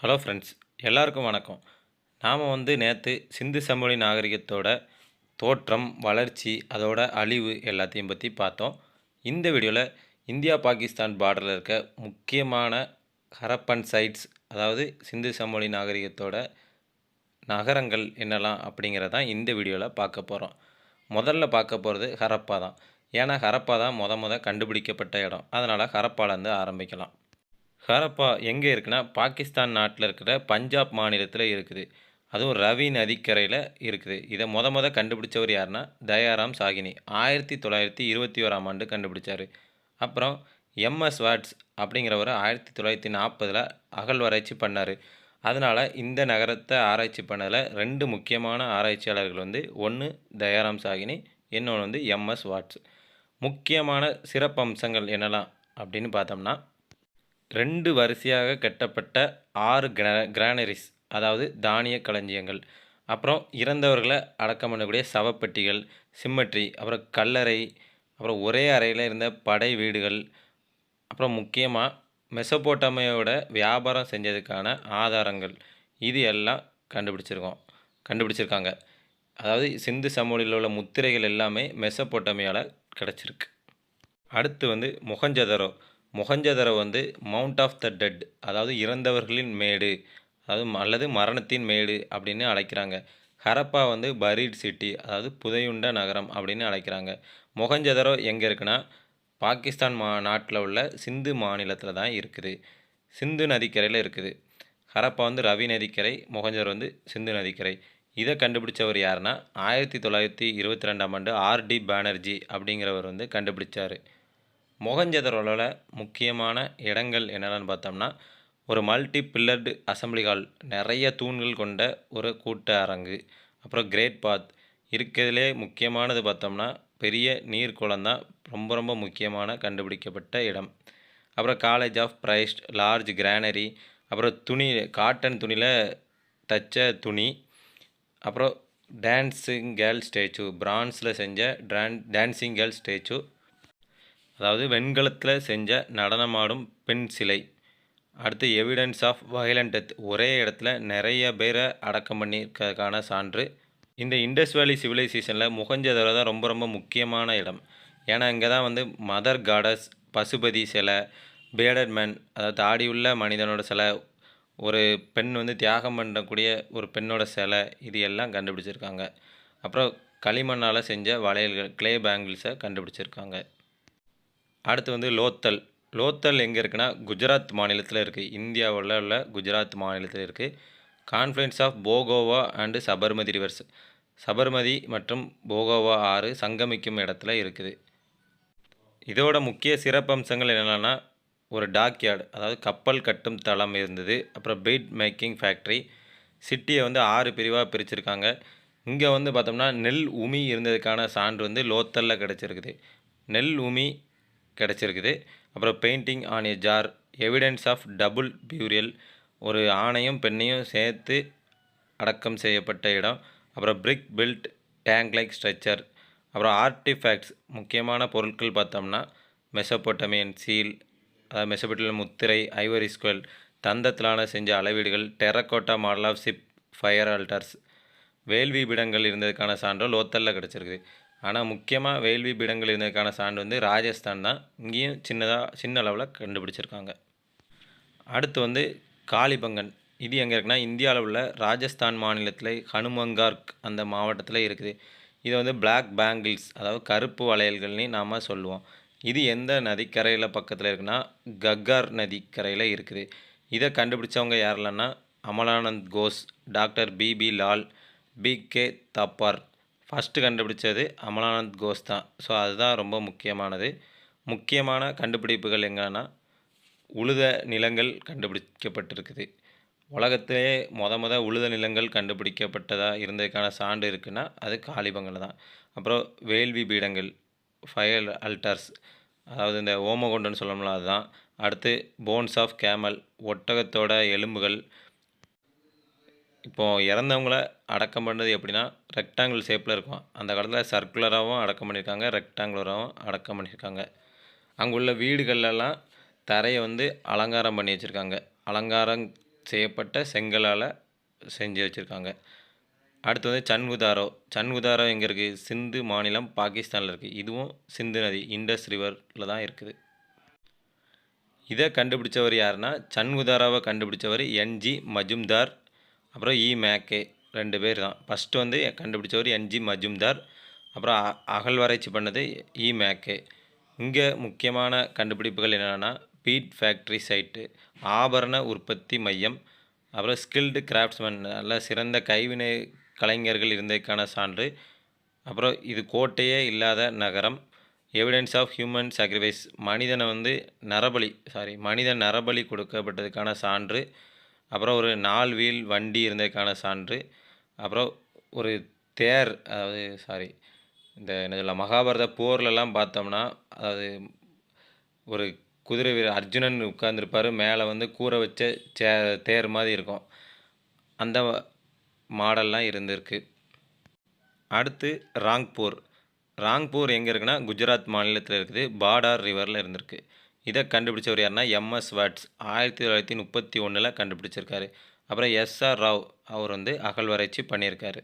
Hello friends எல்லாருக்கும் வணக்கம். நாம் வந்து நேற்று சிந்து சமவெளி நாகரிகத்தோட தோற்றம் வளர்ச்சி அதோட அழிவு எல்லாத்தையும் பற்றி பார்த்தோம். இந்த வீடியோவில் இந்தியா பாகிஸ்தான் பார்டரில் இருக்க முக்கியமான ஹரப்பன் சைட்ஸ் அதாவது சிந்து சமவெளி நாகரிகத்தோட நகரங்கள் என்னெல்லாம் அப்படிங்கிறதான் இந்த வீடியோவில் பார்க்க போகிறோம் முதல்ல பார்க்க போகிறது ஹரப்பா தான். ஏன்னா ஹரப்பா தான் முத முத கண்டுபிடிக்கப்பட்ட இடம். அதனால் ஹரப்பாலேருந்து ஆரம்பிக்கலாம். ஹரப்பா எங்கே இருக்குன்னா பாகிஸ்தான் நாட்டில் இருக்கிற பஞ்சாப் மாநிலத்தில் இருக்குது. அதுவும் ரவி நதிக்கரையில் இருக்குது. இதை மொத மொதல் கண்டுபிடிச்சவர் யாருன்னா தயாராம் சாகினி. ஆயிரத்தி தொள்ளாயிரத்தி இருபத்தி ஓராம் ஆண்டு கண்டுபிடிச்சார். அப்புறம் எம்எஸ் வாட்ஸ் அப்படிங்கிறவர் ஆயிரத்தி தொள்ளாயிரத்தி நாற்பதில் அகழ்வாராய்ச்சி பண்ணார். அதனால் இந்த நகரத்தை ஆராய்ச்சி பண்ணதில் ரெண்டு முக்கியமான ஆராய்ச்சியாளர்கள் வந்து ஒன்று தயாராம் சாகினி இன்னொன்று வந்து எம்எஸ் வாட்ஸ். முக்கியமான சிறப்பம்சங்கள் என்னெல்லாம் அப்படின்னு பார்த்தோம்னா ரெண்டு வரிசையாக கட்டப்பட்ட ஆறு கிர கிரானரிஸ் அதாவது தானிய களஞ்சியங்கள். அப்புறம் இறந்தவர்களை அடக்கம் பண்ணக்கூடிய சவப்பெட்டிகள் சிம்மட்ரி அப்புறம் கல்லறை அப்புறம் ஒரே அறையில் இருந்த படை வீடுகள். அப்புறம் முக்கியமாக மெசபோட்டமையோட வியாபாரம் செஞ்சதுக்கான ஆதாரங்கள். இது எல்லாம் கண்டுபிடிச்சிருக்கோம் கண்டுபிடிச்சிருக்காங்க. அதாவது சிந்து சமவெளியில் உள்ள முத்திரைகள் எல்லாமே மெசபோட்டமையால் கிடச்சிருக்கு. அடுத்து வந்து முகஞ்சதரோ மொஹஞ்சதரோ வந்து மவுண்ட் ஆஃப் த டெட் அதாவது இறந்தவர்களின் மேடு அதாவது அல்லது மரணத்தின் மேடு அப்படின்னு அழைக்கிறாங்க. ஹரப்பா வந்து பரீட் சிட்டி அதாவது புதையுண்ட நகரம் அப்படின்னு அழைக்கிறாங்க. மொஹஞ்சதரோ எங்கே இருக்குன்னா பாகிஸ்தான் மா நாட்டில் உள்ள சிந்து மாநிலத்தில் தான் இருக்குது. சிந்து நதிக்கரையில் இருக்குது. ஹரப்பா வந்து ரவி நதிக்கரை மொஹஞ்சதரோ வந்து சிந்து நதிக்கரை. இதை கண்டுபிடிச்சவர் யாருன்னா ஆயிரத்தி தொள்ளாயிரத்தி இருபத்தி ரெண்டாம் ஆண்டு ஆர்டி பானர்ஜி அப்படிங்கிறவர் வந்து கண்டுபிடிச்சார். மொகஞ்சதரோவில் முக்கியமான இடங்கள் என்னென்னு பார்த்தோம்னா ஒரு மல்டி பில்லர்டு அசம்பிளி ஹால் நிறைய தூண்கள் கொண்ட ஒரு கூட்ட அரங்கு அப்புறம் கிரேட் பாத் இருக்கிறதுலே முக்கியமானது பார்த்தோம்னா பெரிய நீர்க்குளம் தான் ரொம்ப ரொம்ப முக்கியமான கண்டுபிடிக்கப்பட்ட இடம். அப்புறம் college of priest large granary அப்புறம் துணி காட்டன் துணியில் தச்ச துணி அப்புறம் டான்ஸிங் கேர்ள் ஸ்டேச்சு பிரான்ஸில் செஞ்ச டான் டான்ஸிங் கேர்ள் ஸ்டேச்சு அதாவது வெண்கலத்தில் செஞ்ச நடனமாடும் பெண் சிலை. அடுத்து எவிடன்ஸ் ஆஃப் வயலண்ட் டெத் ஒரே இடத்துல நிறைய பேரை அடக்கம் பண்ணியிருக்கிறதுக்கான சான்று. இந்த இண்டஸ் வேலி சிவிலைசேஷனில் முகஞ்சதரை தான் ரொம்ப ரொம்ப முக்கியமான இடம். ஏன்னா இங்கே தான் வந்து மதர் காடஸ் பசுபதி சிலை பேடட் மேன் அதாவது தாடியுள்ள மனிதனோட சிலை ஒரு பெண் வந்து தியாகம் பண்ணக்கூடிய ஒரு பெண்ணோட சிலை இது எல்லாம் கண்டுபிடிச்சிருக்காங்க. அப்புறம் களிமண்ணால் செஞ்ச வளையல்கள் க்ளே பேங்கிள்ஸை கண்டுபிடிச்சிருக்காங்க. அடுத்து வந்து லோத்தல். லோத்தல் எங்கே இருக்குன்னா குஜராத் மாநிலத்தில் இருக்குது இந்தியாவில் உள்ள குஜராத் மாநிலத்தில் இருக்குது confluence of Bhogava and Sabarmati rivers Sabarmati மற்றும் போகோவா ஆறு சங்கமிக்கும் இடத்துல இருக்குது. இதோட முக்கிய சிறப்பம்சங்கள் என்னென்னா ஒரு டாக்யார்டு அதாவது கப்பல் கட்டும் தளம் இருந்தது. அப்புறம் பெயிட் மேக்கிங் ஃபேக்ட்ரி சிட்டியை வந்து ஆறு பிரிவாக பிரிச்சிருக்காங்க. இங்கே வந்து பார்த்தோம்னா நெல் உமி இருந்ததுக்கான சான்று வந்து லோத்தலில் கிடச்சிருக்குது. நெல் உமி கிடச்சிருக்குது. அப்புறம் painting on a jar evidence of double burial ஒரு ஆணையும் பெண்ணையும் சேர்த்து அடக்கம் செய்யப்பட்ட இடம். அப்புறம் brick built tank like structure அப்புறம் ஆர்டிஃபேக்ட்ஸ் முக்கியமான பொருட்கள் பார்த்தோம்னா மெசபோட்டமியன் சீல் அதாவது மெசபோட்டமியன் முத்திரை ஐவரி ஸ்குவல் தந்தத்திலான செஞ்ச அளவீடுகள் terracotta model of ship fire altars வேள்வி பிடங்கள் இருந்ததுக்கான சான்று லோத்தலில் கிடச்சிருக்குது. ஆனால் முக்கியமாக வேள்வி பீடங்கள் இருந்ததுக்கான சான்று வந்து ராஜஸ்தான் தான். இங்கேயும் சின்னதாக சின்ன அளவில் கண்டுபிடிச்சிருக்காங்க. அடுத்து வந்து காளிபங்கன். இது எங்கே இருக்குன்னா இந்தியாவில் உள்ள ராஜஸ்தான் மாநிலத்தில் ஹனுமங்கார்க் அந்த மாவட்டத்தில் இருக்குது. இதை வந்து பிளாக் பேங்கிள்ஸ் அதாவது கருப்பு வளையல்கள்னு நாம் சொல்லுவோம். இது எந்த நதிக்கரையில் பக்கத்தில் இருக்குன்னா கக்கார் நதிக்கரையில் இருக்குது. இதை கண்டுபிடிச்சவங்க யாரெல்லாம்னா Amalananda Ghosh doctor B B Lal B K Thapar. First கண்டுபிடிச்சது அமலானந்த் கோஸ் தான். ஸோ அதுதான் ரொம்ப முக்கியமானது. முக்கியமான கண்டுபிடிப்புகள் எங்கன்னா உழுத நிலங்கள் கண்டுபிடிக்கப்பட்டிருக்குது. உலகத்திலே மொத மொத உழுத நிலங்கள் கண்டுபிடிக்கப்பட்டதாக இருந்ததுக்கான சான்று இருக்குன்னா அது காளிபங்கல் தான். அப்புறம் வேள்வி பீடங்கள் ஃபயர் அல்டர்ஸ் அதாவது இந்த ஓமகுண்டன்னு சொல்லணும்ல அதுதான். அடுத்து போன்ஸ் ஆஃப் கேமல் ஒட்டகத்தோட எலும்புகள் இப்போது இறந்தவங்கள அடக்கம் பண்ணது எப்படின்னா ரெக்டாங்கிள் ஷேப்பில் இருக்கும். அந்த காலத்தில் சர்க்குலராகவும் அடக்கம் பண்ணியிருக்காங்க ரெக்டாங்குலராகவும் அடக்கம் பண்ணியிருக்காங்க அங்குள்ள வீடுகள்லாம் தரையை வந்து அலங்காரம் பண்ணி வச்சுருக்காங்க. அலங்காரம் செய்யப்பட்ட செங்கலால் செஞ்சு வச்சுருக்காங்க. அடுத்து வந்து சன்குதாரோ சன்குதாரோ எங்கே இருக்குது சிந்து மாநிலம் பாகிஸ்தானில் இருக்குது இதுவும் சிந்து நதி இண்டஸ் ரிவரில் தான் இருக்குது. இதை கண்டுபிடிச்சவர் யாருன்னா சன்குதாராவை கண்டுபிடிச்சவர் என்ஜி மஜும்தார் அப்புறம் இ மேக்கே ரெண்டு பேர் தான். ஃபஸ்ட்டு வந்து கண்டுபிடிச்சவர் என்ஜி மஜும்தார். அப்புறம் அ- அகழ்வாராய்ச்சி பண்ணது இ மேக்கே. இங்கே முக்கியமான கண்டுபிடிப்புகள் என்னென்னா பீட் ஃபேக்ட்ரி சைட்டு ஆபரண உற்பத்தி மையம் அப்புறம் ஸ்கில்டு கிராஃப்ட்ஸ்மேன் நல்ல சிறந்த கைவினை கலைஞர்கள் இருந்ததுக்கான சான்று அப்புறம் இது கோட்டையே இல்லாத நகரம் எவிடன்ஸ் ஆஃப் ஹியூமன் சாக்ரிஃபைஸ் மனிதனை வந்து நரபலி சாரி மனிதன் நரபலி கொடுக்கப்பட்டதுக்கான சான்று அப்புறம் ஒரு நால் வீல் வண்டி இருந்ததுக்கான சான்று. அப்புறம் ஒரு தேர் அதாவது சாரி இந்த என்ன சொல்ல மகாபாரத போர்லலாம் பார்த்தோம்னா அதாவது ஒரு குதிரை வீரர் அர்ஜுனன் உட்கார்ந்துருப்பார் மேலே வந்து கூரை வச்ச சே தேர் மாதிரி இருக்கும். அந்த மாடல்லாம் இருந்திருக்கு. அடுத்து ராங்பூர். ராங்பூர் எங்கே இருக்குன்னா குஜராத் மாநிலத்தில் இருக்குது பாடார் ரிவரில் இருந்திருக்கு. இதை கண்டுபிடிச்சவர் யாருன்னா எம்எஸ் வாட்ஸ். ஆயிரத்தி தொள்ளாயிரத்தி முப்பத்தி ஒன்றில் கண்டுபிடிச்சிருக்காரு. அப்புறம் எஸ்ஆர் ராவ் அவர் வந்து அகழ்வாராய்ச்சி பண்ணியிருக்காரு.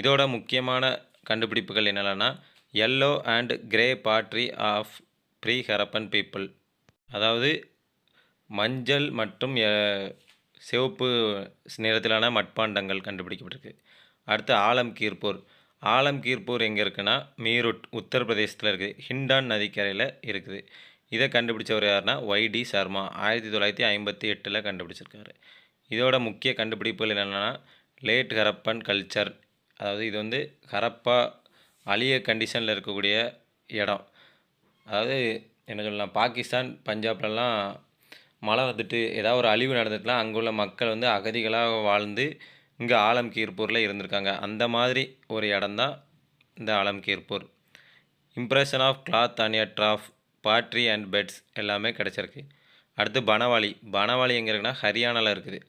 இதோட முக்கியமான கண்டுபிடிப்புகள் என்னென்னா yellow and grey pottery of pre Harappan people அதாவது மஞ்சள் மற்றும் சிவப்பு நிறத்திலான மட்பாண்டங்கள் கண்டுபிடிக்கப்பட்டிருக்கு. அடுத்து ஆலம் கீர்பூர் ஆலம் கீர்பூர் எங்கே இருக்குன்னா மீரட் உத்தரப்பிரதேசத்தில் இருக்குது ஹிண்டான் நதிக்கரையில் இருக்குது. இதை கண்டுபிடிச்சவர் யாருன்னா ஒய்டி சர்மா. ஆயிரத்தி தொள்ளாயிரத்தி ஐம்பத்தி எட்டில் கண்டுபிடிச்சிருக்காரு. இதோட முக்கிய கண்டுபிடிப்புகள் என்னென்னா லேட் ஹரப்பன் கல்ச்சர். அதாவது இது வந்து ஹரப்பா அழிய கண்டிஷனில் இருக்கக்கூடிய இடம். அதாவது என்ன சொல்லலாம் பாகிஸ்தான் பஞ்சாப்லலாம் மழை வந்துட்டு ஏதாவது ஒரு அழிவு நடந்துட்டுலாம் அங்கே உள்ள மக்கள் வந்து அகதிகளாக வாழ்ந்து இங்கே ஆலம்கீர்பூரில் இருந்திருக்காங்க. அந்த மாதிரி ஒரு இடம்தான் இந்த Alamgirpur. Impression of cloth on trough pottery and beads எல்லாமே கிடச்சிருக்கு. அடுத்து பனவாளி. பனவாளி எங்கே இருக்குன்னா ஹரியானாவில் இருக்குது.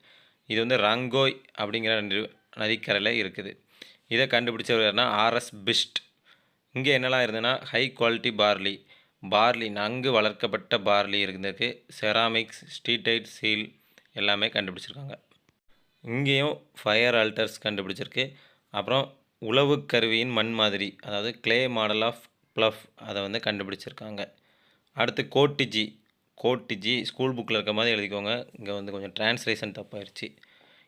இது வந்து ரங்கோய் அப்படிங்கிற நதிக்கரையில் இருக்குது. இதை கண்டுபிடிச்சவர் யாருன்னா ஆர்எஸ் பிஸ்ட் இங்கே என்னெல்லாம் இருந்ததுன்னா ஹை குவாலிட்டி பார்லி பார்லி நன்கு வளர்க்கப்பட்ட பார்லி இருந்திருக்கு. செராமிக்ஸ் ஸ்ட்ரீடைட் சீல் எல்லாமே கண்டுபிடிச்சிருக்காங்க. இங்கேயும் ஃபயர் ஆல்டர்ஸ் கண்டுபிடிச்சிருக்கு. அப்புறம் உளவு கருவியின் மண் மாதிரி அதாவது கிளே மாடல் ஆஃப் ப்ளஃப் அதை வந்து கண்டுபிடிச்சிருக்காங்க. அடுத்து கோட்டிஜி கோட்டிஜி ஸ்கூல் புக்கில் இருக்க மாதிரி எழுதிக்கோங்க. இங்கே வந்து கொஞ்சம் டிரான்ஸ்லேஷன் தப்பாயிருச்சு.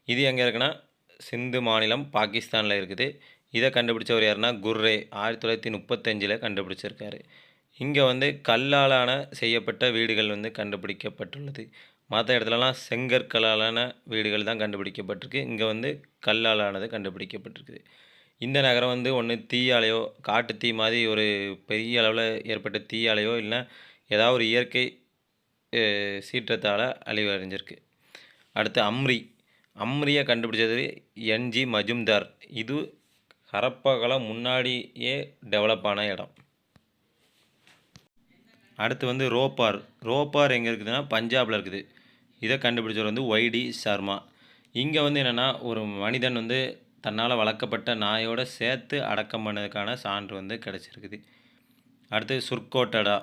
இது எங்கே இருக்குன்னா சிந்து மாநிலம் பாகிஸ்தானில் இருக்குது. இதை கண்டுபிடிச்சவர் யாருன்னா குர்ரே. ஆயிரத்தி தொள்ளாயிரத்தி முப்பத்தஞ்சில் கண்டுபிடிச்சிருக்காரு. இங்கே வந்து கல்லாலான செய்யப்பட்ட வீடுகள் வந்து கண்டுபிடிக்கப்பட்டுள்ளது. மற்ற இடத்துலலாம் செங்கற்களாலான வீடுகள் தான் கண்டுபிடிக்கப்பட்டிருக்கு. இங்கே வந்து கல்லாலானது கண்டுபிடிக்கப்பட்டிருக்குது. இந்த நகரம் வந்து ஒன்று தீயாலையோ காட்டு தீ மாதிரி ஒரு பெரிய அளவில் ஏற்பட்ட தீயாலையோ இல்லைன்னா ஏதாவது ஒரு இயற்கை சீற்றத்தால் அழிவடைஞ்சிருக்கு. அடுத்து அம்ரி. அம்ரியை கண்டுபிடிச்சது என்ஜி மஜும்தார். இது ஹரப்பகலம் முன்னாடியே டெவலப் ஆன இடம். அடுத்து வந்து ரோப்பார். ரோப்பார் எங்கே இருக்குதுன்னா பஞ்சாபில் இருக்குது. இதை கண்டுபிடிச்சவர் வந்து ஒய்டி சர்மா. இங்கே வந்து என்னென்னா ஒரு மனிதன் வந்து தன்னால் வளர்க்கப்பட்ட நாயோட சேர்த்து அடக்கம் பண்ணதுக்கான சான்று வந்து கிடச்சிருக்குது. அடுத்து சுர்கோட்டடா.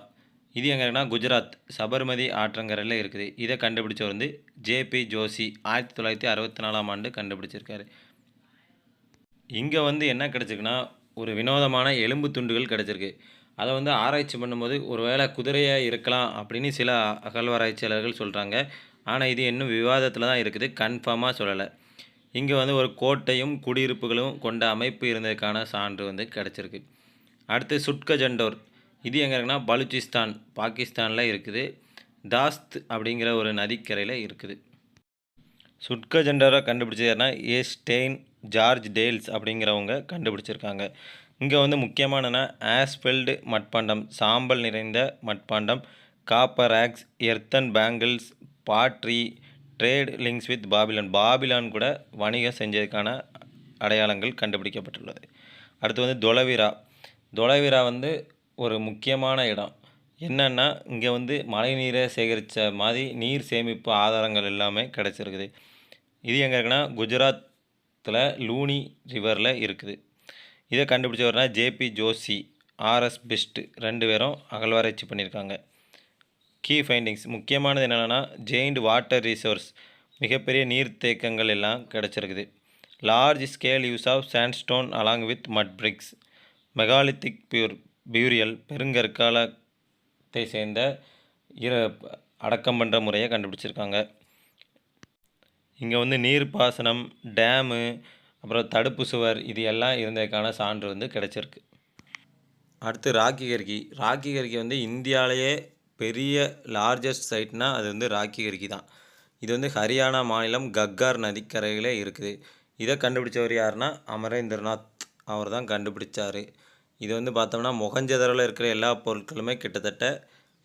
இது எங்கே இருக்குன்னா குஜராத். சபர்மதி ஆற்றங்கரையில் இருக்குது. இதை கண்டுபிடிச்சவர் வந்து ஜேபி ஜோஷி. ஆயிரத்தி தொள்ளாயிரத்தி அறுபத்தி நாலாம் ஆண்டு கண்டுபிடிச்சிருக்காரு. இங்கே வந்து என்ன கிடச்சிருக்குன்னா ஒரு வினோதமான எலும்பு துண்டுகள் கிடச்சிருக்கு. அதை வந்து ஆராய்ச்சி பண்ணும்போது ஒருவேளை குதிரையாக இருக்கலாம் அப்படின்னு சில அகழ்வாராய்ச்சியாளர்கள் சொல்கிறாங்க ஆனால் இது இன்னும் விவாதத்தில் தான் இருக்குது. கன்ஃபார்மாக சொல்லலை. இங்கே வந்து ஒரு கோட்டையும் குடியிருப்புகளும் கொண்ட அமைப்பு இருந்ததுக்கான சான்று வந்து கிடச்சிருக்கு. அடுத்து சுட்க ஜண்டோர் இது எங்கே இருக்குன்னா பலூச்சிஸ்தான் பாகிஸ்தானில் இருக்குது. தாஸ்த் அப்படிங்கிற ஒரு நதிக்கரையில் இருக்குது. சுட்கஜெண்டரை கண்டுபிடிச்சது யாருன்னா ஏ. ஸ்டெயின் ஜார்ஜ் டேல்ஸ் அப்படிங்கிறவங்க கண்டுபிடிச்சிருக்காங்க. இங்கே வந்து முக்கியமானனா ஆஸ்பெல்டு மட்பாண்டம் சாம்பல் நிறைந்த மட்பாண்டம் copper axe earthen bangles pottery trade links with Babylon. Babylon கூட வணிகம் செஞ்சதுக்கான அடையாளங்கள் கண்டுபிடிக்கப்பட்டுள்ளது. அடுத்து வந்து தொலைவிரா. தொலைவிரா வந்து ஒரு முக்கியமான இடம். என்னென்னா இங்கே வந்து மழை நீரை சேகரித்த மாதிரி நீர் சேமிப்பு ஆதாரங்கள் எல்லாமே கிடச்சிருக்குது. இது எங்கே இருக்குன்னா குஜராத்தில் லூனி ரிவரில் இருக்குது. இதை கண்டுபிடிச்சவர்னா J P Joshi R S Bisht ரெண்டு பேரும் அகழ்வாராய்ச்சி பண்ணியிருக்காங்க. Key findings. முக்கியமானது என்னென்னா ஜெயிண்ட் வாட்டர் ரிசோர்ஸ். மிகப்பெரிய நீர்த்தேக்கங்கள் எல்லாம் கிடச்சிருக்குது. Large scale use of sandstone along with mud bricks. Megalithic pure burial பெருங்கற்காலத்தை சேர்ந்த இர அடக்கம் பண்ணுற முறையை கண்டுபிடிச்சிருக்காங்க. இங்கே வந்து நீர்ப்பாசனம் டேமு அப்புறம் தடுப்பு சுவர் இது எல்லாம் இருந்ததுக்கான சான்று வந்து கிடச்சிருக்கு. அடுத்து ராக்கி கர்கி. ராக்கி கர்கி வந்து இந்தியாவிலேயே பெரிய லார்ஜஸ்ட் சைட்னால் அது வந்து ராக்கி கர்கி தான். இது வந்து ஹரியானா மாநிலம் கக்கார் நதிக்கரையில் இருக்குது. இதை கண்டுபிடிச்சவர் யாருன்னா அமரேந்திரநாத். அவர் தான் கண்டுபிடிச்சார். இது வந்து பார்த்தோம்னா முகஞ்சதரவில் இருக்கிற எல்லா பொருட்களுமே கிட்டத்தட்ட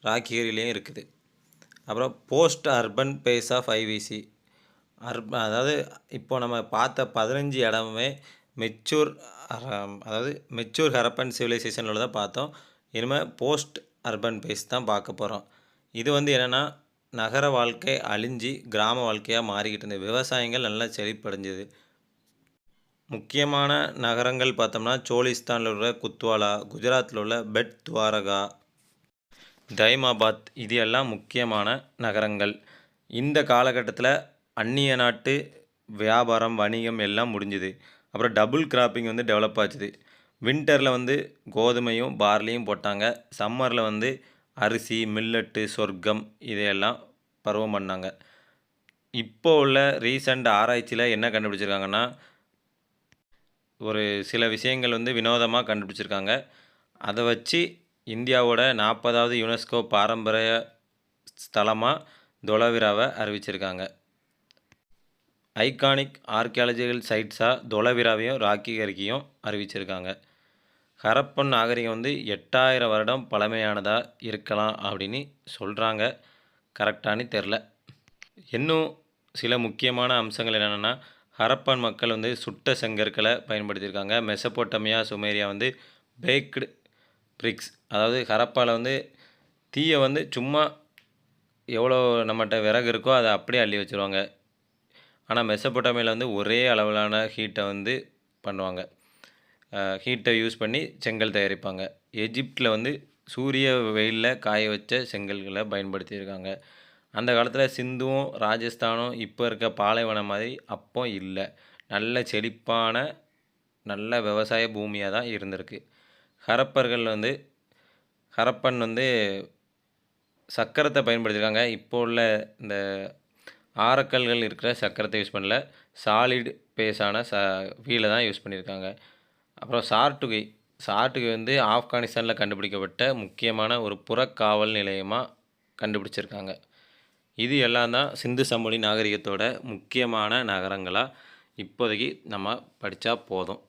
ராக்கிகரிலையும் இருக்குது. அப்புறம் post urban phase of IVC அர்ப அதாவது இப்போ நம்ம பார்த்த பதினஞ்சு இடமுமே மெச்சூர் அதாவது மெச்சூர் ஹரப்பன் சிவிலைசேஷனில் தான் பார்த்தோம். இனிமேல் போஸ்ட் அர்பன் பேஸ் தான் பார்க்க போகிறோம் இது வந்து என்னென்னா நகர வாழ்க்கை அழிஞ்சு கிராம வாழ்க்கையாக மாறிக்கிட்டு இருந்தது. விவசாயங்கள் நல்லா செழிப்படைஞ்சது. முக்கியமான நகரங்கள் பார்த்தோம்னா சோலிஸ்தானில் உள்ள குத்வாலா குஜராத்தில் உள்ள பெட் துவாரகா தைமாபாத் இது எல்லாம் முக்கியமான நகரங்கள். இந்த காலகட்டத்தில் அந்நிய நாட்டு வியாபாரம் வணிகம் எல்லாம் முடிஞ்சுது. அப்புறம் டபுள் கிராப்பிங் வந்து டெவலப் ஆச்சுது. வின்டரில் வந்து கோதுமையும் பார்லியும் போட்டாங்க. சம்மரில் வந்து அரிசி மில்லட்டு சொர்க்கம் இதையெல்லாம் பருவம் பண்ணாங்க. இப்போ உள்ள ரீசண்ட் ஆராய்ச்சியில் என்ன கண்டுபிடிச்சிருக்காங்கன்னா ஒரு சில விஷயங்கள் வந்து வினோதமாக கண்டுபிடிச்சிருக்காங்க. அதை வச்சு இந்தியாவோட நாற்பதாவது யுனெஸ்கோ பாரம்பரிய ஸ்தலமாக தொலவிராவை அறிவிச்சிருக்காங்க. ஐகானிக் ஆர்கியாலஜிக்கல் சைட்ஸாக தொலைவிராவையும் ராக்கி கரிக்கையும் அறிவிச்சிருக்காங்க. ஹரப்பன் நாகரிகம் வந்து எட்டாயிரம் வருடம் பழமையானதாக இருக்கலாம் அப்படின்னு சொல்கிறாங்க கரெக்டானு தெரில. இன்னும் சில முக்கியமான அம்சங்கள் என்னென்னா ஹரப்பன் மக்கள் வந்து சுட்ட செங்கற்களை பயன்படுத்தியிருக்காங்க. மெசப்போட்டமியா சுமேரியா வந்து பேக்டு பிரிக்ஸ். அதாவது ஹரப்பாவில் வந்து தீயை வந்து சும்மா எவ்வளோ நம்மகிட்ட விறகு இருக்கோ அதை அப்படியே அள்ளி வச்சுருவாங்க. ஆனால் மெசப்போட்டமியில் வந்து ஒரே அளவிலான ஹீட்டை வந்து பண்ணுவாங்க. ஹீட்டை யூஸ் பண்ணி செங்கல் தயாரிப்பாங்க. எஜிப்டில் வந்து சூரிய வெயிலில் காய வச்ச செங்கல்களை பயன்படுத்தியிருக்காங்க. அந்த காலத்தில் சிந்துவும் ராஜஸ்தானும் இப்போ இருக்க பாலைவனம் மாதிரி அப்போ இல்லை. நல்ல செழிப்பான நல்ல விவசாய பூமியாக தான் இருந்திருக்கு. ஹரப்பர்கள் வந்து ஹரப்பன் வந்து சக்கரத்தை பயன்படுத்தியிருக்காங்க இப்போ உள்ள இந்த ஆரக்கல்கள் இருக்கிற சக்கரத்தை யூஸ் பண்ணல. சாலிட் பேஸான ச வீலை தான் யூஸ் பண்ணியிருக்காங்க அப்புறம் சார்ட்டுகை சார்ட்டுகை வந்து ஆப்கானிஸ்தானில் கண்டுபிடிக்கப்பட்ட முக்கியமான ஒரு புறக்காவல் நிலையமாக கண்டுபிடிச்சிருக்காங்க. இது எல்லாம் தான் சிந்து சமவெளி நாகரிகத்தோட முக்கியமான நகரங்களாக இப்போதைக்கு நம்ம படித்தா போதும்.